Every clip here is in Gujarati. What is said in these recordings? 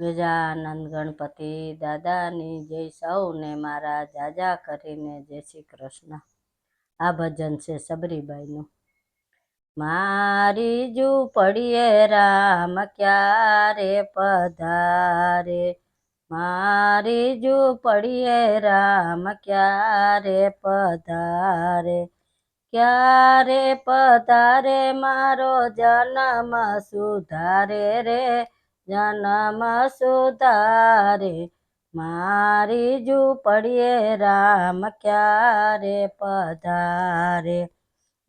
ગજાનંદ ગણપતિ દાદાની જય સૌને મારા જાજા કરીને જય શ્રી કૃષ્ણ. આ ભજન છે સબરીબાઈનું. મારી જુ પડીએ રામ ક્યારે પધારે? મારી જુ પડીએ રામ ક્યારે પધારે? ક્યારે પધારે મારો જન્મ સુધારે રે? જન્મ સુધારે, મારી ઝૂંપડીએ રામ ક્યારે પધારે?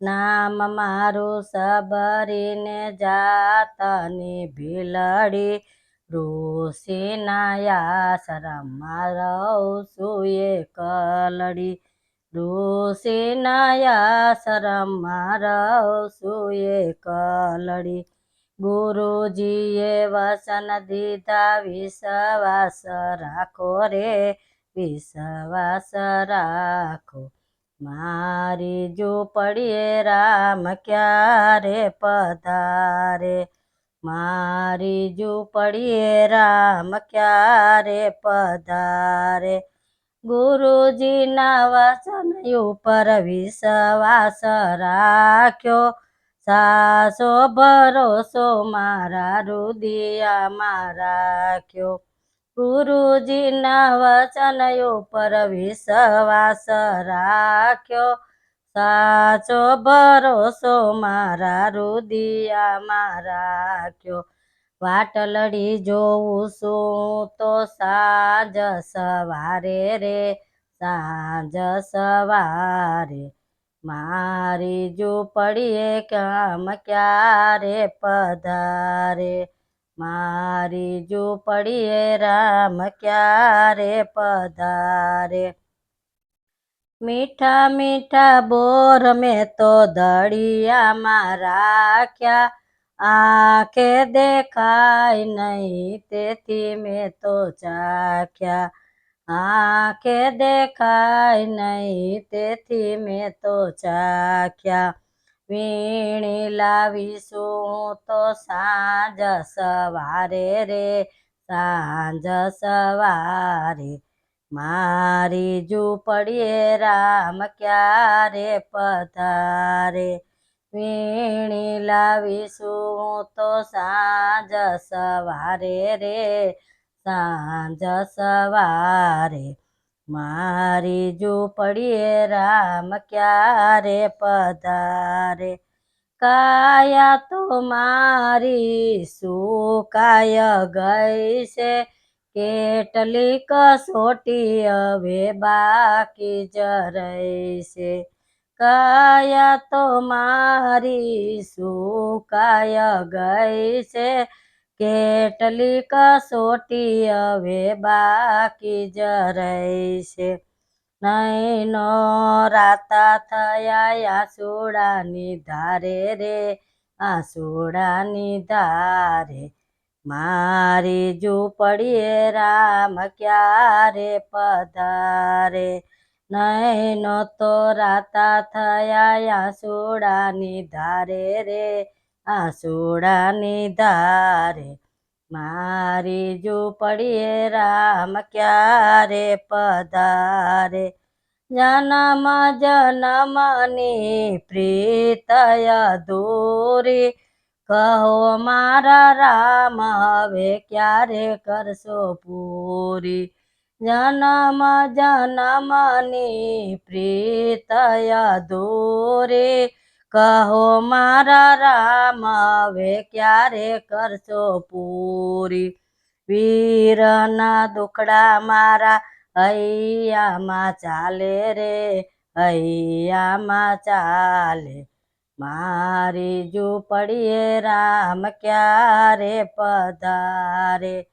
નામ મારું સબરીને જાતની ભીલડી ઋષિનાયા શરમમાં રહું સુએ કલડી ઋષિનાયા શરમ રહું સુએ કલડી ગુરુજીએ વસન દીધા, વિશ્વાસ રાખો રે, વિશ્વાસ રાખો. મારી ઝૂંપડીએ રામ ક્યારે પધારે? મારી ઝૂંપડીએ રામ ક્યારે પધારે? ગુરુજીના વચન ઉપર વિશ્વાસ રાખ્યો સાસો ભરોસો મારા રુદિયામાં રાખ્યો ગુરુજીના વચન ઉપર વિશ્વાસ રાખ્યો. સાચો ભરોસો મારા રુદિયામાં રાખ્યો વાટલડી જોઉં છું તો સાંજ સવારે રે, સાંજ સવારે. મારી ઝૂંપડીએ કામ ક્યારે પધારે? મારી ઝૂંપડીએ રામ ક્યારે પધારે? મીઠા મીઠા બોર મેં તો દળિયામાં રાખ્યા. આંખે દેખાય નહીં, તેથી મેં તો ચાખ્યા. આંખે દેખાય નહીં, તેથી મેં તો ચાખ્યા. વીણી લાવીશું તો સાંજ સવારે રે, સાંજ સવારે. મારી ઝૂંપડીએ રામ ક્યારે પધારે? વીણી લાવીશું તો સાંજ સવારે રે સાંજ સવારે મારી ઝૂંપડીએ રામ ક્યારે પધારે? કાયા તો મારી સુકાય ગઈ છે? કેટલી કસોટી હવે બાકી જ રહેશે કાયા તો મારી સુકાય ગઈ છે? કેટલી કસોટી હવે બાકી જ રહેશે? નૈનો રાતા થયા, આસુડાની ધારે રે, આસુડાની ધારે. મારી ઝૂંપડીએ રામ ક્યારે પધારે? નૈનો તો રાતા થયા, આસુડાની ધારે રે આસુડાની ધારે મારી ઝૂંપડીએ રામ ક્યારે પધારે? જનમ જનમની પ્રીતય દોરી કહો મારા રામ, હવે ક્યારે કરશો પૂરી? જનમ જનમની પ્રીતય દૂરી કહો મારા રામ, હવે ક્યારે કરશો પૂરી? વીરના દુખડા મારા હૈયામાં ચાલે રે, હૈયામાં ચાલે. મારી ઝૂંપડીએ રામ ક્યારે પધારે?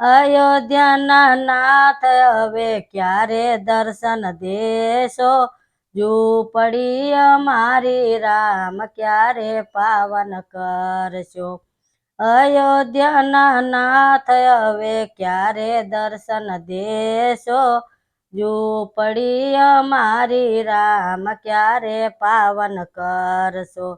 અયોધ્યાના નાથ, હવે ક્યારે દર્શન દેશો? ઝૂંપડી મારી રામ, ક્યારે પાવન કરશો? અયોધ્યાના નાથ હવે ક્યારે દર્શન દેશો? ઝૂંપડી મારી રામ, ક્યારે પાવન કરશો?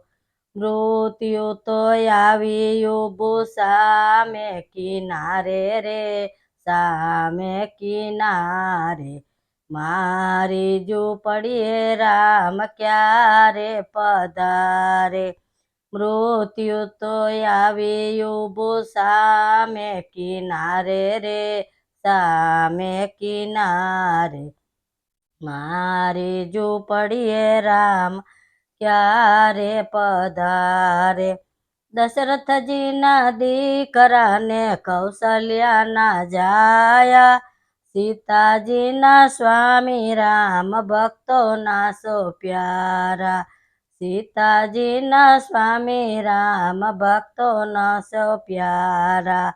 મૃત્યુ તો આવ્યું ઊભું સામે કિનારે રે, સામે કિનારે મારી ઝૂંપડીએ રામ ક્યારે પધારે? મૃત્યુ તો આવી ઊભું સામે કિનારે રે, સામે કિનારે. મારી ઝૂંપડીએ રામ ક્યારે પધારે? દશરથજીના દીકરાને કૌશલ્યાના જાયા સીતાજીના સ્વામી રામ ભક્તોના સો પ્યારા. સીતાજીના સ્વામી રામ ભક્તોના સો પ્યારા.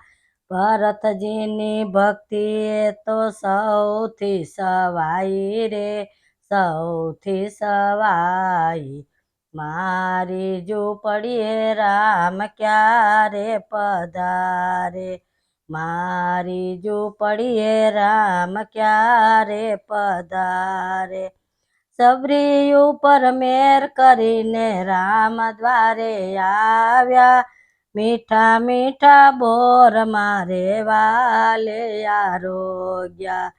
ભરતજીની ભક્તિ એ તો સૌથી સવાઈ રે, સૌથી સવાઈ. મારી ઝૂંપડીએ રામ ક્યારે પધારે? મારી ઝૂંપડીએ રામ ક્યારે પધારે? સબરી ઉપર મેર કરીને રામ દ્વારે આવ્યા. મીઠા મીઠા બોર મારે વાલે આરોગ્યા.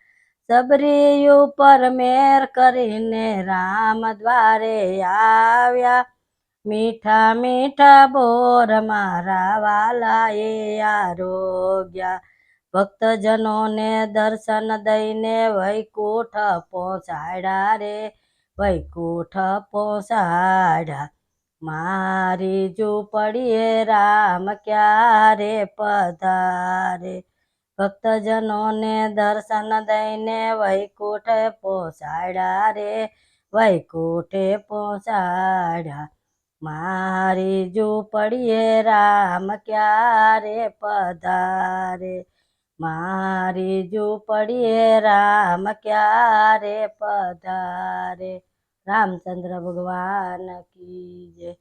સબરી ઉપર મેર કરીને રામ દ્વારે આવ્યા. મીઠા મીઠા બોર મારા વાલા એ આરોગ્યા. ભક્તજનોને દર્શન દઈને વૈકુંઠ પહોંચાડ્યા રે, વૈકુંઠ પહોંચાડ્યા. મારી ઝૂંપડીએ રામ ક્યારે પધારે? ભક્તજનોને દર્શન દઈને વૈકુંઠે પહોંચાડ્યા રે, વૈકુંઠે પહોંચાડ્યા. મારી ઝૂંપડીએ રામ ક્યારે પધારે? મારી ઝૂંપડીએ રામ ક્યારે પધારે? રામચંદ્ર ભગવાન કી જય.